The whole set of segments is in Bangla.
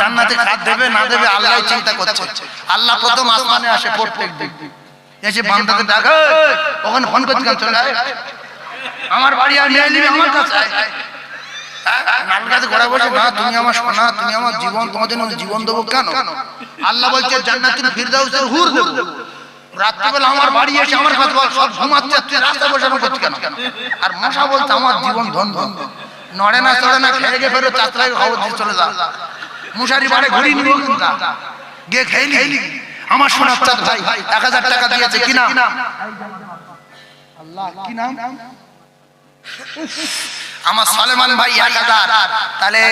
জান্নাতে খাদ দেবে না দেবে আল্লাহ চিন্তা করছে। আল্লাহ প্রথম আসমানে আসে প্রত্যেক দিন। এসে বান্দাকে ডাকে ওখানে ফোন করতে কেন চলে আমার বাড়ি আর নিয়ে নিবি আমার কাছে বসে না তুমি আমার সোনা তুমি আমার জীবন তোমার জন্য জীবন দেবো কেন? আল্লাহ বলছে হুর দেবো। রাত্রিবেলা আমার বাড়ি এসে আমার কাছে বল, সব ঘুমাচ্ছে তুই রাস্তা বসে আমার করছি কেন? আর মশা বলছে আমার জীবন ধন ধন নড়ে না চড়ে না খেয়ে গে ফেরো চাত্রায় খবর দিয়ে চলে যা। মশারি বাড়ে ঘুরি নিব গিয়ে খেয়ে নিলি আমার সোনার চাঁদ ভাই এক হাজার টাকা দিয়েছে। কি নাম? আল্লাহ কি নাম? আমার সলেমান ভাই এক হাজার। তাহলে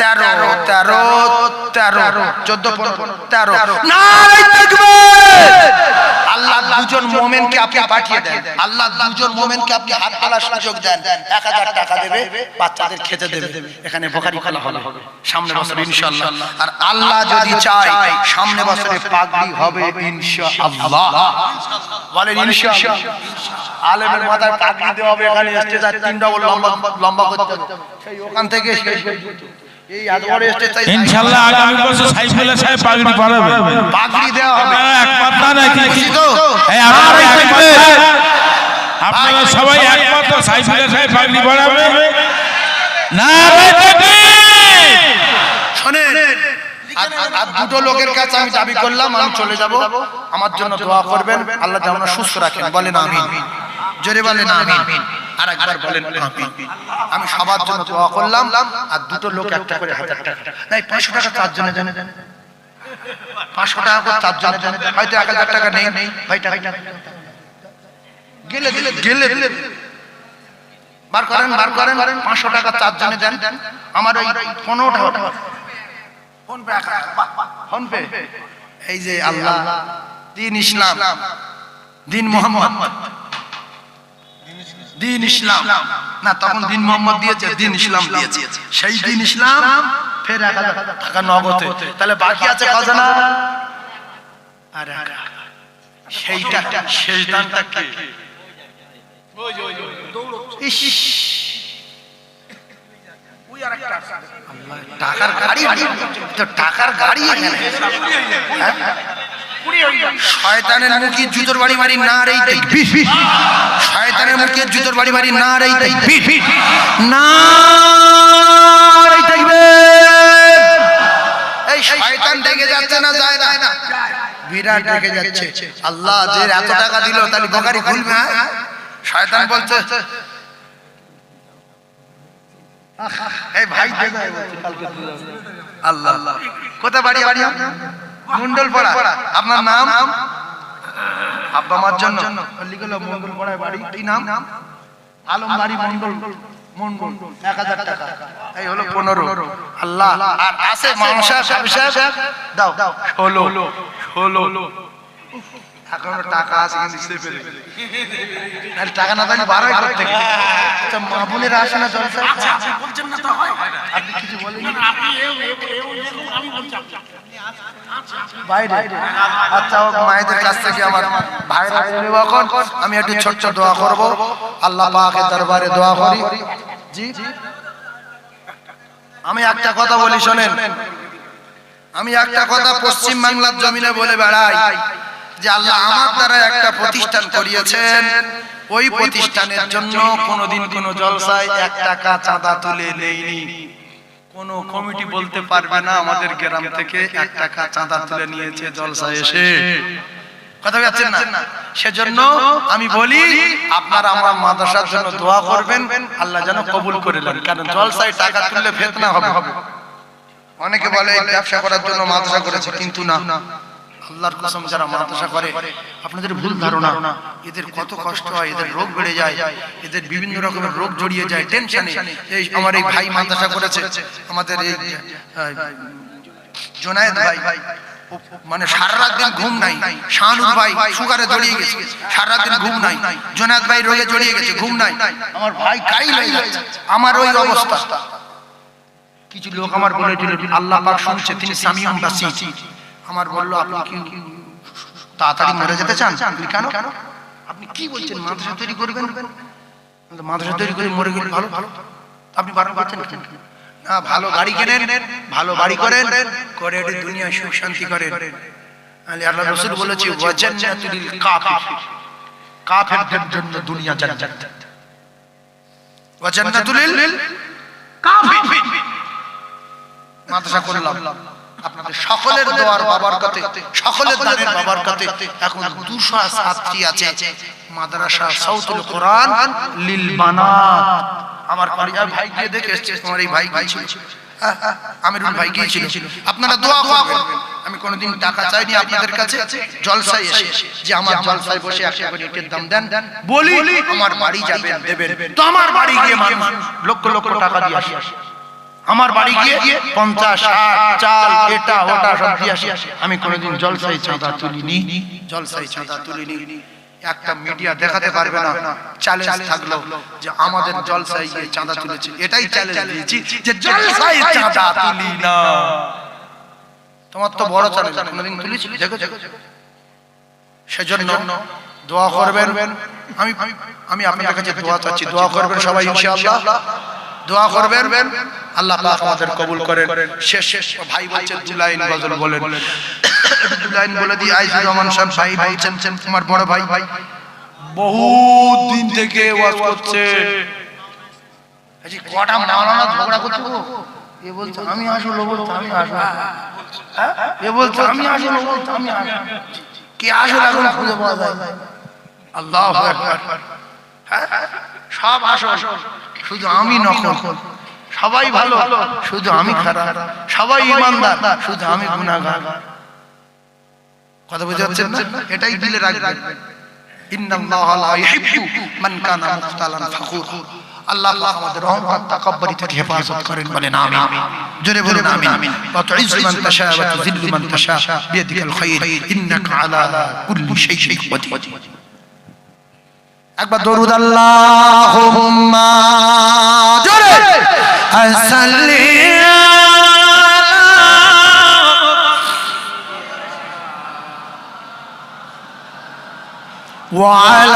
তেরো তেরো তেরো চোদ্দ পনেরো তেরো। তাকবীর! আল্লাহ দুজন মোমেনকে আপনি পাঠিয়ে দেন। আল্লাহ দুজন মোমেনকে আপনি হাত তোলার সুযোগ দেন। এক হাজার টাকা দেবে বাচ্চাদের খেতে দেবে। এখানে বোখারি খোলা হবে। সামনে বছর ইনশাআল্লাহ। আর আল্লাহ যদি চায় সামনে বছরে পাগড়ি হবে ইনশাআল্লাহ। বলেন ইনশাআল্লাহ। আলেমের মাথায় পাগড়ি দেওয়া হবে এখানে স্টেজ আর তিন ডবল লম্বা লম্বা করতে হবে। সেই ওখান থেকে সেই পর্যন্ত। ইনশাল্লাহ আগামী বছর সাইফুল্লাহ সাহেব পাগড়ি পরাবে পাগড়ি দেওয়া হবে। না নাকি তো? এই! না? আপনারা সবাই সাইফুল্লাহ সাহেব পাগড়ি পরাবে না শোনেন আর দুটো লোকের কাছে আমি দাবি করলাম আমি চলে যাব। আমার জন্য দোয়া করবেন। আল্লাহ যেমন সুস্থ রাখেন। বলেন আমিন। জোরে বলেন আমিন। আর একবার বলেন আমিন। আমি সবার জন্য দোয়া করলাম আর দুটো লোক একটা করে হাজার টাকা। নাই পাঁচশো টাকা চারজনে জানে জানে পাঁচশো টাকা করে চারজনে জানে হয়তো এক হাজার টাকা নেই। নেই ভাই টাকা গেলে গেলে গেলে বার করেন বার করেন পাঁচশো টাকা চারজনে দেন। আমার ওই পনেরো টাকা ফোন পে। এই যে আল্লাহ। দিন ইসলাম। দিন মোহাম্মদ। দিন ইসলাম। না তখন দিন মোহাম্মদ দিয়েছে দিন ইসলাম দিয়েছে সেই দিন ইসলাম ফের এক হাজার টাকা নগদে। তাহলে বাকি আছে খাজানা? আর সেইটা শেষ দানটা কে? টাকার গাড়ি তো টাকার গাড়ি হ্যাঁ? শয়তানের মুখে জুতোর বাড়ি মারি না রে শয়তানের মুখে জুতোর বাড়ি মারি না রে না এই শয়তান ডেকে যাচ্ছে না যায় না। বিরাট ডেকে যাচ্ছে। আল্লাহ যে এত টাকা দিল তাহলে বকারি খুলবে হ্যাঁ? শয়তান বলছে এই ভাই। আল্লাহ। কোথায় বাড়ি বাড়ি? মন্ডল পাড়া আপনার নাম? আব্বা মার জন্য। লিখলো মন্ডল পাড়ায় বাড়ি। কি নাম? আলম বাড়ি মন্ডল মন্ডল এক হাজার টাকা। এই হলো পনেরো। আল্লাহ। আর আছে মানসা সাহেব দাও ষোলো। ষোলো। এখন টাকা আছে কিন্তু টাকা না থাকলে বাড়াই করতে আচ্ছা, মা বোনেরা আসে না জলসায়? আপনি কিছু বলেন আচ্ছা আমি একটু দোয়া আল্লাহ দরবারে দোয়া করি। আমি একটা কথা বলি, শোনেন। আমি একটা কথা পশ্চিম বাংলার জমিনে বলে বেড়াই যে আল্লাহ আমার দ্বারা একটা প্রতিষ্ঠান করিয়েছেন। ওই প্রতিষ্ঠানের জন্য কোনোদিন কোনো জলসায় এক টাকা চাঁদা তুলে নেইনি কোন কমিটি বলতে পারবে না আমাদের গ্রাম থেকে এক টাকা চাঁদা তুলে নিয়েছে জলসায় এসে। কথা পাচ্ছেন না? সেজন্য আমি বলি আপনারা আমার মাদ্রাসার জন্য দোয়া করবেন আল্লাহ যেন কবুল করে নেন। কারণ জলসায় টাকা তুললে ফেতনা হবে। অনেকে বলে ব্যবসা করার জন্য মাদ্রাসা করেছে কিন্তু না। আল্লাহর কসম যারা মাদ্রাসা করে, আপনাদের ভুল ধারণা, এদের কত কষ্ট হয়, এদের রোগ বেড়ে যায়, এদের বিভিন্ন রকমের রোগ জড়িয়ে যায় টেনশনে এই আমার এই ভাই মাদ্রাসা করেছে, আমাদের এই জোনায়েদ ভাই, ও মানে সারা রাত দিন ঘুম নাই, শাহানুর ভাই সুগারে জড়িয়ে গেছে সারা দিন ঘুম নাই, জোনায়েদ ভাই রোগে জড়িয়ে গেছে, ঘুম নাই। আমার ভাই কাই যাচ্ছে আমার ওই অবস্থা। কিছু লোক আমার বলেছিল, আল্লাহ পাক শুনছে, তিনি সামিউন বাসির আমার বলল আপনি কি তাড়াতাড়ি মরে যেতে চান? আমি কেন? আপনি কি বলছেন? মাদ্রাসা তৈরি করবেন? মাদ্রাসা তৈরি করে মরে গেলে ভালো? ভালো। আপনি বারণ করছেন কেন? না ভালো গাড়ি কেনেন ভালো বাড়ি করেন করে দুনিয়া সুখ শান্তি করেন। আলী আল্লাহ রসুল বলেছে ওয়াজান্নাতুল কাফির। কাফেরদের জন্য দুনিয়া জান্নাত। ওয়াজান্নাতুল কাফির। মাদ্রাসা করলাম। হ্যাঁ, হ্যাঁ, আপনারা দোয়া করবেন। আমি কোনোদিন টাকা চাইনি আপনাদের কাছে। জলসায় এসে যে আমার জলসায় বসে দাম দেন বলি আমার বাড়ি যাবেন দেবেন। তো আমার বাড়ি গিয়ে লক্ষ লক্ষ টাকা দিয়ে আসি। আমার বাড়ি গিয়ে পঞ্চাশ ষাট চাল এটা ওটা সব দিয়ে আসি। আমি কোনোদিন জলসাই চাঁদা তুলিনি। জলসাই চাঁদা তুলিনি। একটা মিডিয়া দেখাতে পারবে না। চ্যালেঞ্জ থাকল যে আমাদের জলসাই গিয়ে চাঁদা তুলেছে। এটাই চ্যালেঞ্জ দিয়েছি যে জলসাই চাঁদা তুলি না তোমার তো বড় চ্যালেঞ্জ কোনোদিন তুলেছি দেখো দেখো সেজন্য দোয়া করবেন। আমি আমি আপনার কাছে দোয়া চাচ্ছি। দোয়া করবেন সবাই ইনশাআল্লাহ। দোয়া করবেন। আল্লাহ পাক আমাদের কবুল করেন। শেষ শেষ ভাই বলছেন দু লাইন গজল বলেন। দু লাইন বলে দিই। আইজুর রহমান সাহেব ভাই বলছেন তোমার বড় ভাই। ভাই বহু দিন থেকে ওয়াজ করছে। যে কটা মাওলানা ঝগড়া করছে গো? এ বলছে আমি আসল ও বলছে আমি আসল হ্যাঁ? এ বলছে আমি আসল ও বলছে আমি আসল কে আসল এখন খুঁজে পাওয়া যায়? আল্লাহ হ্যাঁ? সব আসল শুধু আমি নকল। সবাই ভালো শুধু আমি খারাপ। সবাই ইমানদার শুধু আমি গুনাহগার। কথা বুঝতে পারছেন না? এটাই দিলে রাখবেন। ফাখুর। আল্লাহ আমাদের রহমত তাকাব্বুরি থেকে হেফাজত করেন বলেন জোরে আমিন। কাদির একবার দরুদ আল্লাহুম্মা জোরে আসাল্লি وعلى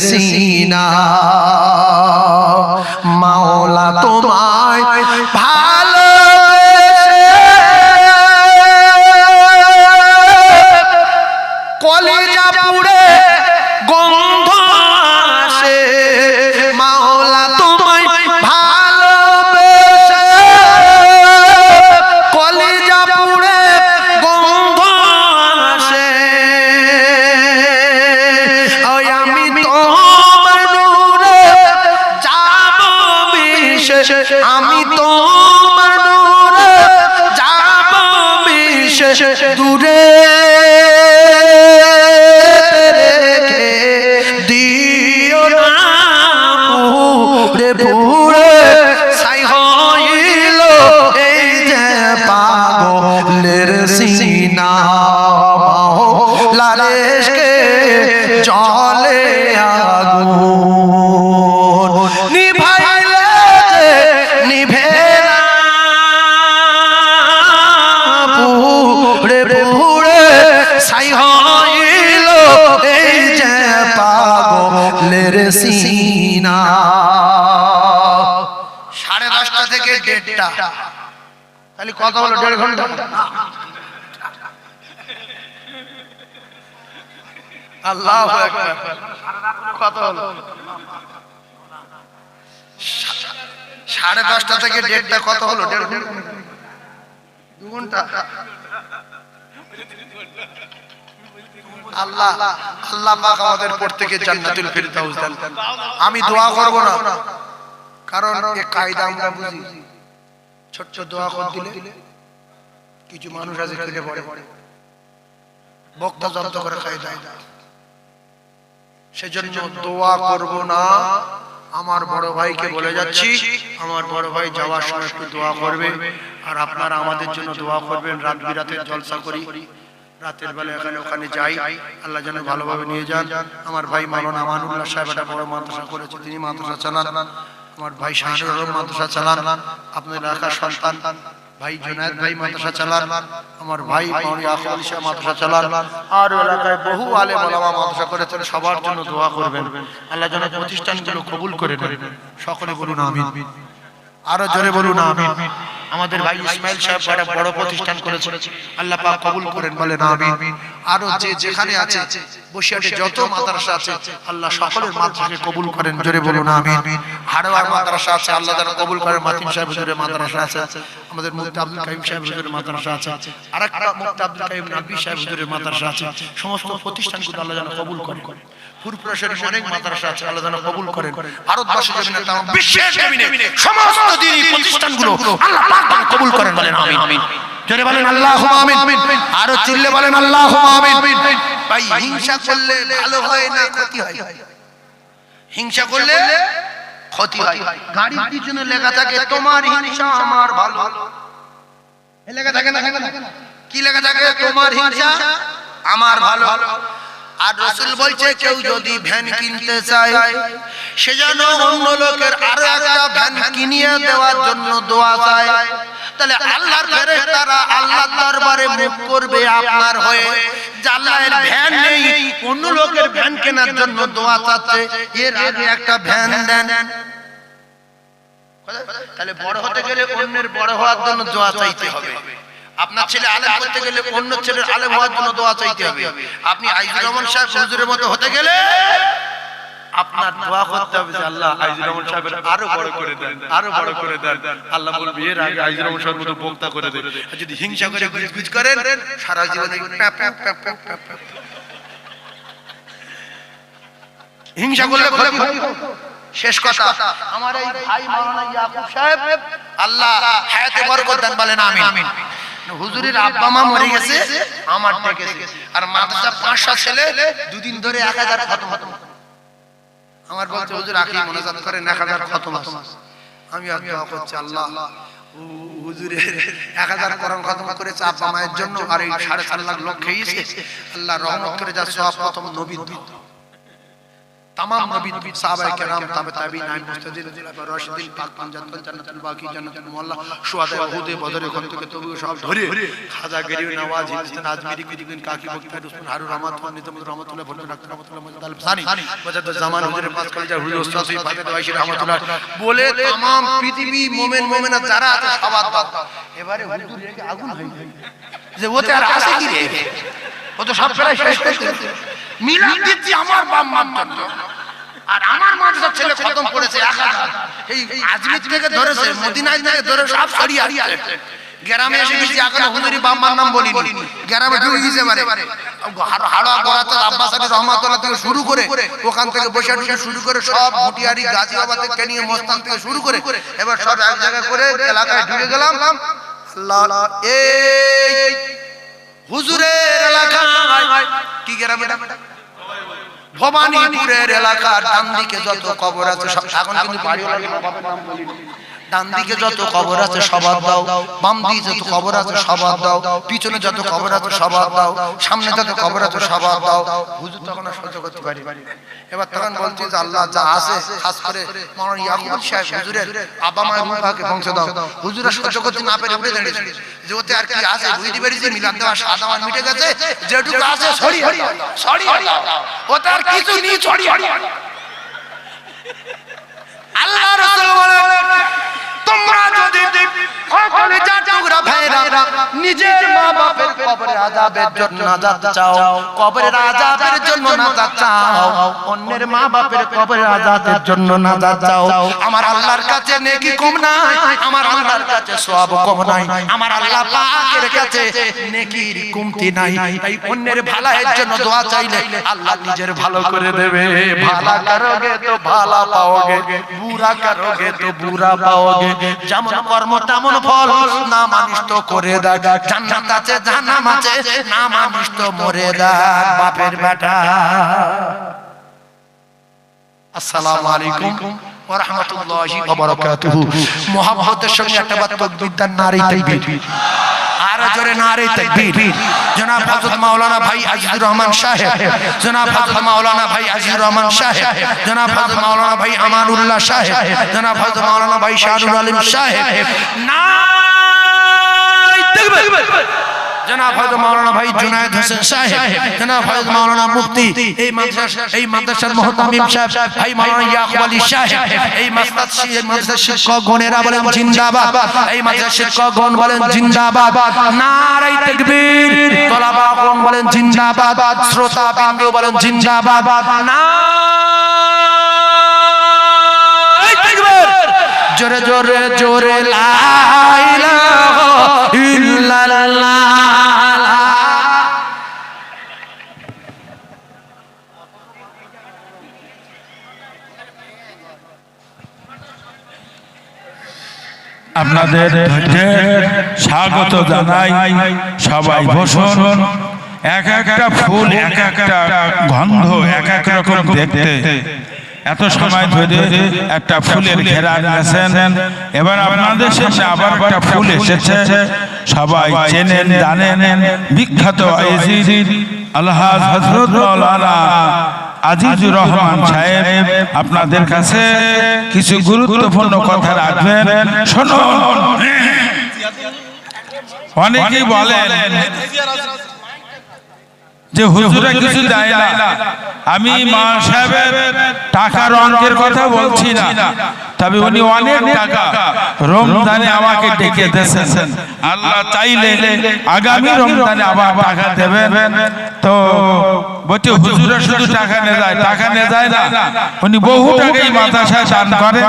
সিনা মাওলা তোমায় ভালো কলেজা পুড়ে সাড়ে দশটা থেকে তাহলে কত হলো দেড় আল্লাহ কত হলো সাড়ে থেকে কত হলো দেড় ঘণ্টা। দু ঘণ্টা। আল্লাহ আল্লাহ পাক আমাদের প্রত্যেকে জান্নাতুল ফিরদাউস দান। আমি দোয়া করব না। কারণ এই কায়দা আমরা বুঝি। ছোট্ট দোয়া করে দিলে কিছু মানুষ আছে কেটে পড়ে। বক্তা জব্দ করে কায়দা সেজন্য দোয়া করব না। আমার বড় ভাইকে বলে যাচ্ছি, আমার বড় ভাই যাওয়ার সময় একটু দোয়া করবে। আর আপনারা আমাদের জন্য দোয়া করবেন। রাত বিরাতের জলসা করি। রাতের বেলা এখানে ওখানে যাই আল্লাহ যেন ভালোভাবে নিয়ে যান। আমার ভাই মালানা আমানুল্লাহ সাহেব একটা বড় মাদ্রাসা করেছে তিনি মাদ্রাসা চালান। আমার ভাই শাহরুর আলম মাদ্রাসা চালান। আপনার এলাকার সন্তান। ভাই জুনায়দ ভাই মাদ্রাসা চালান। আমার ভাই মাওলানা সাহেব মাদ্রাসা চালান। আর এলাকায় বহু আলেম ওলামা মাদ্রাসা করেছেন সবার জন্য দোয়া করবেন। আল্লাহ যেন প্রতিষ্ঠানগুলো কবুল করে নেন। সকলে বলুন আমিন। আরও জোরে বলুন আমিন। আমাদের ভাই ইসমাইল সাহেব একটা বড় প্রতিষ্ঠান করেছে। আল্লাহ পাক কবুল করেন, বলেন আমিন। আরও যে যেখানে আছে বসিয়াটে যত মাদ্রাসা আছে, আল্লাহ সকলের মাদ্রাসাকে কবুল করেন। জোরে বলুন আমিন। হাড়োয়ার মাদ্রাসা আছে, আল্লাহ যেন কবুল করেন। মাতিম সাহেব জোরে মাদ্রাসা আছে। আমাদের মুফতি আব্দুল কাইম সাহেব হুজুরের মাদ্রাসা আছে, আরেকটা মুফতি আব্দুল কাইম নবী সাহেব হুজুরের মাদ্রাসা আছে, সমস্ত প্রতিষ্ঠানগুলো আল্লাহ যেন কবুল করেন ফুরপুরা শরীফ অনেক মাদ্রাসা আছে, আল্লাহ যেন কবুল করেন। ভারতবর্ষের জমিনে তাম বিশ্বের জমিনে সমস্ত দিনই প্রতিষ্ঠানগুলো আল্লাহ পাক যেন কবুল করেন বলেন, আমিন। আমিন জোরে বলেন আল্লাহুম্মা আমিন। আরও চিল্লে বলেন আল্লাহুম্মা আমিন। ভাই, হিংসা করলে ভালো হয় না ক্ষতি হয়? হিংসা করলে ক্ষতি হয়। গাড়ির পিছনে লেখা থাকে তোমার হিংসা আমার ভালো। লেখা থাকে না কি লেখা থাকে? তোমার হিংসা আমার ভালো। আর রসুল বলছে কেউ যদি ভ্যান কিনতে চায় সে যেন অন্য লোকের আরও একটা ভ্যান কিনিয়ে দেওয়ার জন্য দোয়া চায়। তাহলে আল্লাহর ফেরেশতারা আল্লাহর দরবারে মুখ করবে আপনার হয়ে। ভ্যান নেই অন্য লোকের ভ্যান কেনার জন্য দোয়া চাচ্ছে। এর আগে একটা ভ্যান দেন। তাহলে বড় হতে গেলে অন্যের বড় হওয়ার জন্য দোয়া চাইতে হবে। আপনার ছেলে আলেম করতে গেলে অন্য ছেলের আলেম হওয়ার জন্য দোয়া চাইতে হবে। আপনি আইজুর রহমান সাহেব হুজুরের মতো হতে গেলে আপনার দোয়া করতে হবে যে আল্লাহ আইজুর রহমান সাহেবের আরও বড় করে দেন আরও বড় করে দেন। আল্লাহ বলবে এর আগে আইজুর রহমান সাহেবের মতো বক্তা করে দেন। আর যদি হিংসা করে গুজগুজ করেন সারা জীবন। হিংসা করলে শেষ কথা আমার এই ভাই মাওলানা ইয়াকুব সাহেব আল্লাহ হায়াতে বরকত দান বলেন আমিন। হুজুরের আব্বা মা মরে গেছে আমার ডেকেছে। আর মাদ্রাসা পাঁচটা ছেলে দুদিন ধরে এক হাজার খতম খতম আমার বলছে হুজুর আখি মোনাজাত করেন এক হাজার খতম আছে। আমি আর দোয়া করছি আল্লাহ হুজুরের এক হাজার করণ খতম করেছে আব্বা মায়ের জন্য আর এই সাড়ে চার লাখ লোক খেয়েছে। আল্লাহ রহমত করে যা সব প্রথম নবী तमाम नबी साहबाए کرام ताबे ताबीन आइन मुस्तादिन রাশিদিন পাক পাঞ্জাতন জান্নাতুল বাকি জান্নাতুল মুআল্লা শুহাদা উহুদ বদর ওখান থেকে সব ধরে। খাজা গরিব নওয়াজ হিন্দুস্তান আজমিরি কুতুবিন কাকি মুক্তার উসমান হারুন রহমত ওয়া নিজামুল রহমাতুল্লাহ ভুলবেন ডাক্তার রহমাতুল্লাহ মজদাল সানি। মজাদ জামান হুজুর পাঁচ কলেজা হুজুর ওস্তাদ সৈয়দ ফাতেহ ওয়াইশি রহমাতুল্লাহ। বলে तमाम পৃথিবী মুমিন মুমিনা যারা আছে সবার বাদ এবারে হুজুর রেগে আগুন হয়ে যে ওতে আর আসে কি রে ও তো সব প্রায় শেষ করে মিলাদ দিচ্ছি আমার বাপ মার জন্য। আর আমার মাদ্রাসার ছেলে খতম করেছে। এই আজমির থেকে ধরেছে, মদিনায় থেকে ধরে সব সরিয়ে হারিয়ে গ্রামে এসে গেছি এখনও হুজুরি বাম্মার নাম বলিনি। গ্রামে ঢুকে গেছে মানে। হাড়া আব্বাস আলী রহমাতুল্লাহ থেকে শুরু করে, ওখান থেকে বসে টুসে শুরু করে, সব ভুটিয়ারি গাজিয়াবাদ থেকে নিয়ে মস্তান থেকে শুরু করে, এবার সব এক জায়গায় করে এলাকায় ঢুকে গেলাম। আল্লাহ, এই হুজুরের এলাকায়। কি গ্রামে ভবানীপুরের এলাকার ডান দিকে যত কবর আছে সব। এখন কিন্তু বাড়িওয়ালা নাম বলিনি। ডান দিকে যত কবর আছে সবার দাও বাম দিকে যত কবর আছে সবার দাও, পিছনে যত কবর আছে সবার দাও, সামনে যত কবর আছে সবার দাও। হুজুর তখন সহ্য করতে পারি এবার তখন বলছি যে আল্লাহ যা আছে, খাস করে মাওলানা ইয়াকুব সাহেব, হুজুরের আব্বা মায়ের মুখাকে পৌঁছে দাও। হুজুরা সহ্য করতে না পেরে উঠে দাঁড়িয়েছে। যে ওতে আর কি আছে, বুঝতে পেরেছি, মিলাদ দেওয়া সাদা মিটে গেছে, যেটুকু আছে সরি সরি ওতে আর কিছু নেই সরি নিজের মা বাপের কবরের আযাবের জন্য নাজাত চাও, কবরের আযাবের জন্য নাজাত চাও, অন্যের মা বাপের কবরের আযাবের জন্য নাজাত চাও। আমার আল্লাহর কাছে নেকি কম নাই, আমার আল্লাহর কাছে সওয়াব কম নাই, আমার আল্লাহ পাকের কাছে নেকির কমতি নাই। তাই অন্যের ভালাইয়ের জন্য দোয়া চাইলে আল্লাহ নিজের ভালো করে দেবে। ভালা করোগে তো ভালা পাওগে বুরা করোগে তো বুরা পাওগে। যেমন কর্ম তেমন ফল, না মানিস তো করে দেখ জান্নাত আছে, জাহান্নাম আছে না মানিস তো মরে দেখ বাপের বেটা। আসসালামু আলাইকুম ওয়া রাহমাতুল্লাহি ওয়া বারাকাতুহু মুহাব্বতের সঙ্গে একটা বার তাকবীর। নারী তাকবীর। মাওলানা ভাই রহমান সাহেব। জনাব হযরত মাওলানা ভাই আজিজুর রহমান সাহেব। জনাব হযরত ভাই আমানুল্লাহ সাহেব। জনাব হযরত মাওলানা ভাই শাহরুল আলম সাহেব। তাকবীর জনাব হযরত মাওলানা ভাই জুনায়েদ হোসেন সাহেব জনাব হযরত মাওলানা মুফতি এই মাদ্রাসা এই মাদ্রাসার মুহতামিম সাহেব ভাই মাওলানা ইয়াকুব আলী সাহেব এই মাস্তাদ এই মাদ্রাসার শিক্ষক বলেন জিন্দাবাদ। এই মাদ্রাসার শিক্ষক বলেন জিন্দাবাদ। নারাই তাকবীর। তোলাবা বলেন জিন্দাবাদ। শ্রোতা বিন্দু বলেন জিন্দাবাদ। নারাই তাকবীর। জোরে জোরে জোরে লা ইলাহা ইল্লাল্লাহ আপনাদের স্বাগত জানাই, সবাই বসুন। এক একটা ফুল, এক একটা গন্ধ, এক এক রকম দেখতে। এত সময় ধরে একটা ফুলের ঘেরা এবার আপনাদের সামনে আবার একটা ফুল এসেছে। সবাই চেনেন জানেন। বিখ্যাত আলহাজ হজরত মৌলানা আজিজুর রহমান সাহেব আপনাদের কাছে কিছু গুরুত্বপূর্ণ কথা রাখবেন। শুনুন। অনেকেই বলেন যে হুজুরা কিছু দেয় না। আমি মা সাহেবের টাকার অঙ্কের কথা বলছি না। তবে উনি অনেক টাকা রমজানে আমাকে ডেকে দিয়েছেন আল্লাহ চাইলে আগামী রমজানে আবার টাকা দেবেন। তো বলছে হুজুরা শুধু টাকা নিয়ে যায় টাকা নিয়ে যায় না। উনি বহু টাকাই মাদ্রাসায় দান করেন।